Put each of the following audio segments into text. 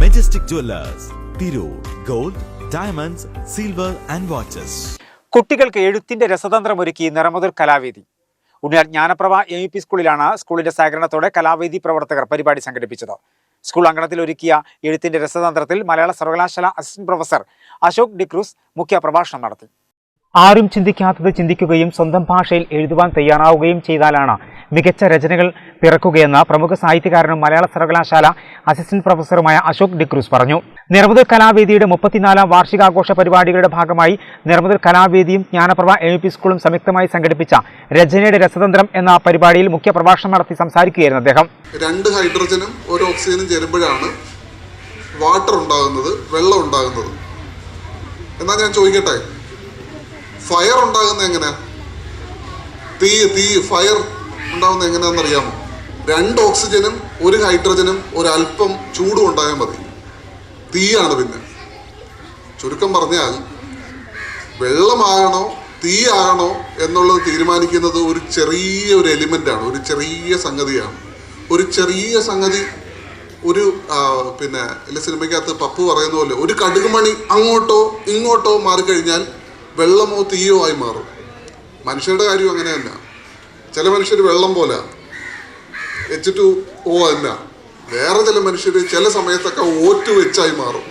Majestic Jewellers Tirur gold diamonds silver and watches കുട്ടികൾക്ക് എഴുത്തിന്റെ രസതന്ത്രം ഒരുക്കി നിറമുതൽ കലാവേദി. Unniyar Jnanaprabha M E P സ്കൂളിലാണ് സ്കൂളിന്റെ സഹകരണത്തോടെ കലാവേദി പ്രവർത്തകർ പരിപാടി സംഘടിപ്പിച്ചത്. സ്കൂൾ അങ്കണത്തിൽ ഒരുക്കിയ എഴുത്തിന്റെ രസതന്ത്രത്തിൽ മലയാള സർവകലാശാല അസിസ്റ്റന്റ് പ്രൊഫസർ അശോക് ഡിക്രൂസ് മുഖ്യ പ്രഭാഷണം നടത്തി. ആരും ചിന്തിക്കാത്തത് ചിന്തിക്കുകയും സ്വന്തം ഭാഷയിൽ എഴുതുവാൻ തയ്യാറാവുകയും ചെയ്താലാണ് മികച്ച രചനകൾ പിറക്കുകയെന്ന് പ്രമുഖ സാഹിത്യകാരനും മലയാള സർവകലാശാല അസിസ്റ്റന്റ് പ്രൊഫസറുമായ അശോക് ഡിക്രൂസ് പറഞ്ഞു. നിറമുതൽ കലാവേദിയുടെ മുപ്പത്തിനാലാം വാർഷികാഘോഷ പരിപാടികളുടെ ഭാഗമായി നിറമുതൽ കലാവേദിയും ജ്ഞാനപ്രഭ എം പി സ്കൂളും സംയുക്തമായി സംഘടിപ്പിച്ച രചനയുടെ രസതന്ത്രം എന്ന പരിപാടിയിൽ മുഖ്യ പ്രഭാഷണം നടത്തി സംസാരിക്കുകയായിരുന്നു അദ്ദേഹം. രണ്ട് ഹൈഡ്രജനും ഒരു ഓക്സിജനും ചേരുമ്പോഴാണ് വാട്ടർ ഉണ്ടാകുന്നത് വെള്ളം ഉണ്ടാകുന്നത്. എന്നാൽ ഞാൻ ചോദിക്കട്ടെ? ഫയർ ഉണ്ടാകുന്നത് എങ്ങനെ? തീ തീ ഫയർ ഉണ്ടാകുന്നത് എങ്ങനെയാണെന്ന് അറിയാമോ? രണ്ട് ഓക്സിജനും ഒരു ഹൈഡ്രജനും ഒരല്പം ചൂടും ഉണ്ടായാൽ മതി. തീയാണ് പിന്നെ. ചുരുക്കം പറഞ്ഞാൽ വെള്ളമാകണോ തീയാകണോ എന്നുള്ളത് തീരുമാനിക്കുന്നത് ഒരു ചെറിയ ഒരു എലിമെന്റ് ആണ് ഒരു ചെറിയ സംഗതിയാണ്. ഒരു ചെറിയ സംഗതി ഒരു പിന്നെ സിനിമയ്ക്കകത്ത് പപ്പു പറയുന്ന പോലെ ഒരു കടുകുമണി അങ്ങോട്ടോ ഇങ്ങോട്ടോ മാറിക്കഴിഞ്ഞാൽ വെള്ളമോ തീയോ ആയി മാറും. മനുഷ്യരുടെ കാര്യം അങ്ങനെയല്ല. ചില മനുഷ്യർ വെള്ളം പോലെ. എച്ച് ടു ഓ അല്ല. വേറെ ചില മനുഷ്യർ ചില സമയത്തൊക്കെ ഓറ്റ് വെച്ചായി മാറും.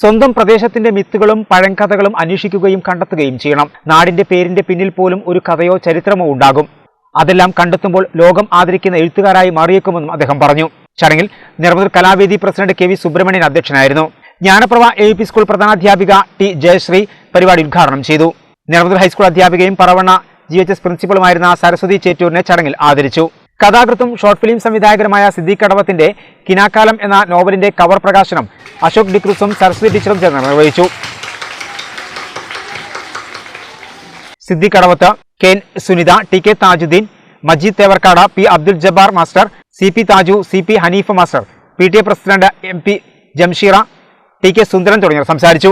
സ്വന്തം പ്രദേശത്തിന്റെ മിത്തുകളും പഴങ്കഥകളും അന്വേഷിക്കുകയും കണ്ടെത്തുകയും ചെയ്യണം. നാടിന്റെ പേരിന്റെ പിന്നിൽ പോലും ഒരു കഥയോ ചരിത്രമോ ഉണ്ടാകും. അതെല്ലാം കണ്ടെത്തുമ്പോൾ ലോകം ആദരിക്കുന്ന എഴുത്തുകാരായി മാറിയേക്കുമെന്നും അദ്ദേഹം പറഞ്ഞു. ചടങ്ങിൽ നിരവധി Kalavedi president K V Subramanian അധ്യക്ഷനായിരുന്നു. ജ്ഞാനപ്രഭ എ പി സ്കൂൾ പ്രധാനാധ്യാപിക ടി ജയശ്രീ പരിപാടി ഉദ്ഘാടനം ചെയ്തു. നിരവധി ഹൈസ്കൂൾ അധ്യാപികയും പറവണ്ണ ജി എച്ച് എസ് പ്രിൻസിപ്പളുമായിരുന്ന സരസ്വതി ചേറ്റൂരിനെ ചടങ്ങിൽ ആദരിച്ചു. കഥാകൃത്തും ഷോർട്ട് ഫിലിം സംവിധായകനുമായ സിദ്ദീഖ് കടവത്തിന്റെ കിനാക്കാലം എന്ന നോവലിന്റെ കവർ പ്രകാശനം അശോക് ഡിക്രൂസും സരസ്വതി ടീച്ചറും ചേർന്ന് നിർവഹിച്ചു. Siddique Kadavath Ken Sunitha T K Thajudheen Majeed Thevarkkad P Abdul Jabbar master C P Thaju C P Haneef master P T A president M P Jamsheera T K Sundaran തുടങ്ങിയവർ സംസാരിച്ചു.